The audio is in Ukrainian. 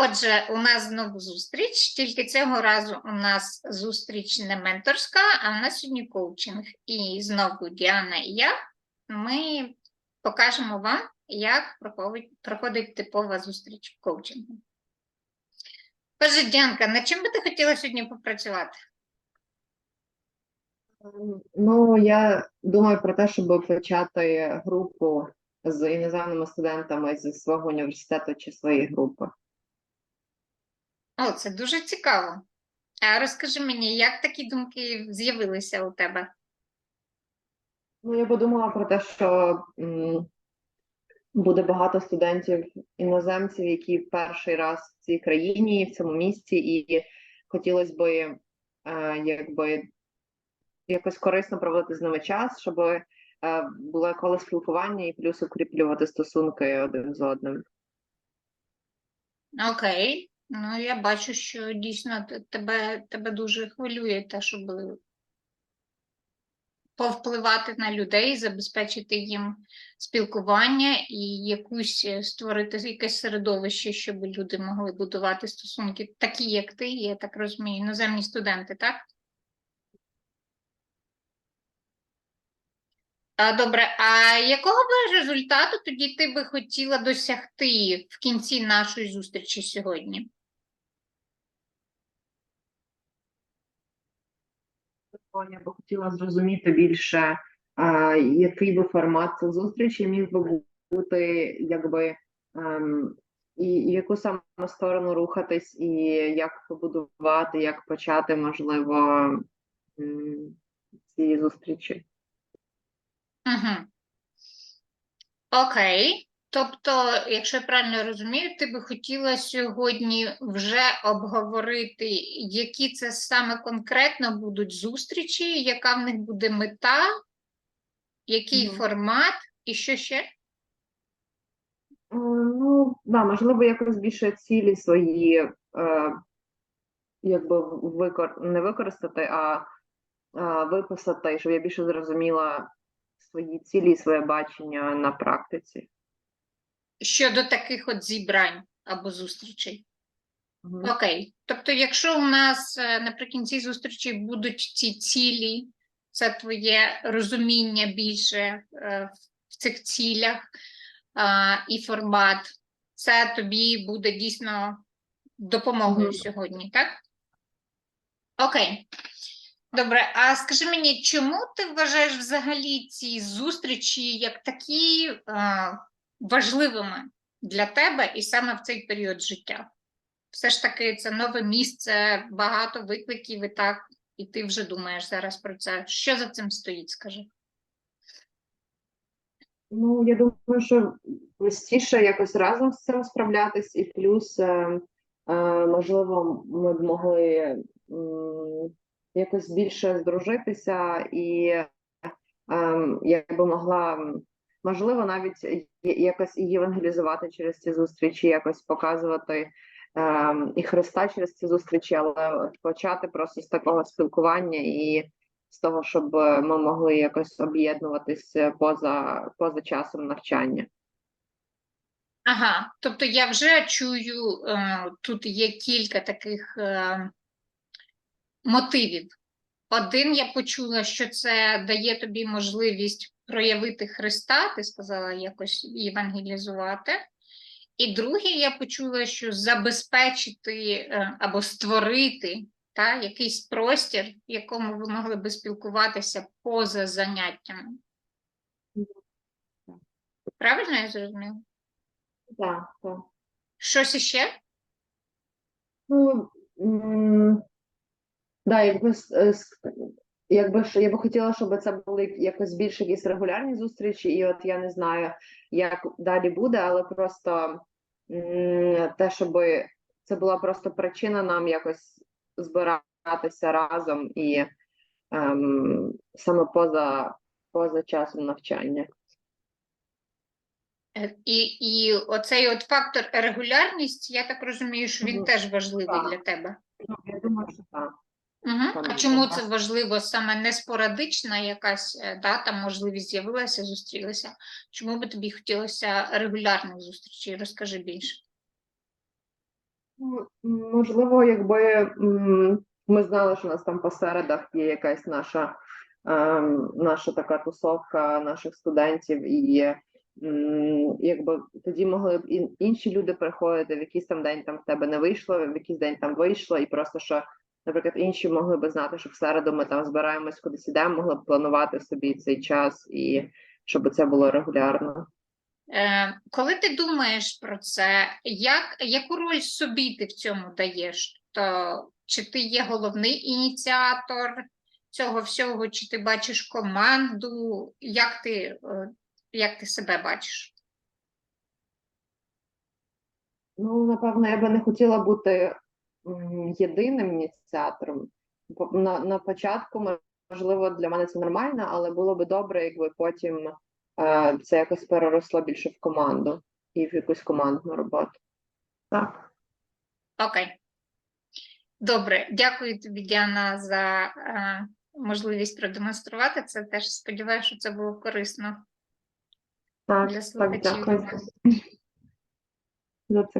Отже, у нас знову зустріч, тільки цього разу у нас зустріч не менторська, а у нас сьогодні коучинг. І знову Діана і я ми покажемо вам, як проходить, проходить типова зустріч коучингу. Отже, Діанка, над чим би ти хотіла сьогодні попрацювати? Ну, я думаю про те, щоб почати групу з іноземними студентами зі свого університету чи своєї групи. О, це дуже цікаво. А розкажи мені, як такі думки з'явилися у тебе? Ну, я подумала про те, що м, буде багато студентів іноземців, які перший раз в цій країні, в цьому місті, і хотілося би е, якби якось корисно проводити з ними час, щоб е, було коло спілкування і плюс укріплювати стосунки один з одним. Окей. Ну, я бачу, що дійсно тебе, тебе дуже хвилює те, щоб повпливати на людей, забезпечити їм спілкування і якусь е, створити якесь середовище, щоб люди могли будувати стосунки, такі, як ти, я так розумію, іноземні студенти, так? А, Добре, а якого би результату тоді ти би хотіла досягти в кінці нашої зустрічі сьогодні? Я би хотіла зрозуміти більше, який би формат цих зустрічей міг би бути, якби ем, і, і в яку саме сторону рухатись, і як побудувати, як почати, можливо, ці зустрічі. Угу. Окей. Тобто, якщо я правильно розумію, ти би хотіла сьогодні вже обговорити, які це саме конкретно будуть зустрічі, яка в них буде мета, який Мгм. формат і що ще? Е, Ну, да, можливо, якось більше цілі свої, е, якби викор... не використати, а, а виписати, щоб я більше зрозуміла свої цілі і своє бачення на практиці. Щодо таких от зібрань або зустрічей. Мгм. Окей. Тобто, якщо у нас е, наприкінці зустрічі будуть ці цілі, це твоє розуміння більше е, в цих цілях і формат, це тобі буде дійсно допомогою Мгм. сьогодні, так? Окей. Добре, а скажи мені, чому ти вважаєш взагалі ці зустрічі як такі а, важливими для тебе і саме в цей період життя? Все ж таки, це нове місце, багато викликів і так, і ти вже думаєш зараз про це. Що за цим стоїть, скажи? Ну, я думаю, що простіше якось разом з цим справлятись, і плюс, е, е, можливо, ми б могли м, якось більше здружитися, і е, я би могла, можливо, навіть якось і євангелізувати через ці зустрічі, якось показувати е, і Христа через ці зустрічі, але почати просто з такого спілкування і з того, щоб ми могли якось об'єднуватись е, поза, поза часом навчання. Ага, тобто я вже чую, е, тут є кілька таких е, мотивів. Один я почула, що це дає тобі можливість проявити Христа, ти сказала якось євангелізувати. І друге, я почула, що забезпечити е, або створити та, якийсь простір, в якому ви могли би спілкуватися поза заняттями. Правильно я зрозуміла? Так, так. Щось іще? Ну, да, якби, е, якби я би хотіла, щоб це були якось більш якісь регулярні зустрічі, і от я не знаю, як далі буде, але просто те, щоб це була просто причина нам якось збиратися разом і ем, саме поза, поза часом навчання. Е, І, і оцей от фактор регулярність, я так розумію, що він Мгм. теж важливий Так. для тебе. Ну, я думаю, що так. Угу. А чому це важливо саме не спорадична якась да, там можливість з'явилася, зустрілися? Чому би тобі хотілося регулярних зустрічей? Розкажи більше. Ну, Можливо, якби ми знали, що у нас там по середах є якась наша, ем, наша така тусовка наших студентів, і якби тоді могли б інші люди приходити, в якийсь там день там в тебе не вийшло, в якийсь день там вийшло, і просто що, наприклад, інші могли б знати, що в середу ми там збираємось кудись ідемо, могли б планувати собі цей час і щоб це було регулярно. Е, коли ти думаєш про це, як, яку роль собі ти в цьому даєш? То, чи ти є головний ініціатор цього всього, чи ти бачиш команду? Як ти, е, як ти себе бачиш? Ну, напевно, я би не хотіла бути єдиним ініціатором. На, на початку, можливо, для мене це нормально, але було би добре, якби потім е, це якось переросло більше в команду і в якусь командну роботу. Так. Окей. Добре, дякую тобі, Діана, за е, можливість продемонструвати це. Теж сподіваюся, що це було корисно Так, для так, дякую за це.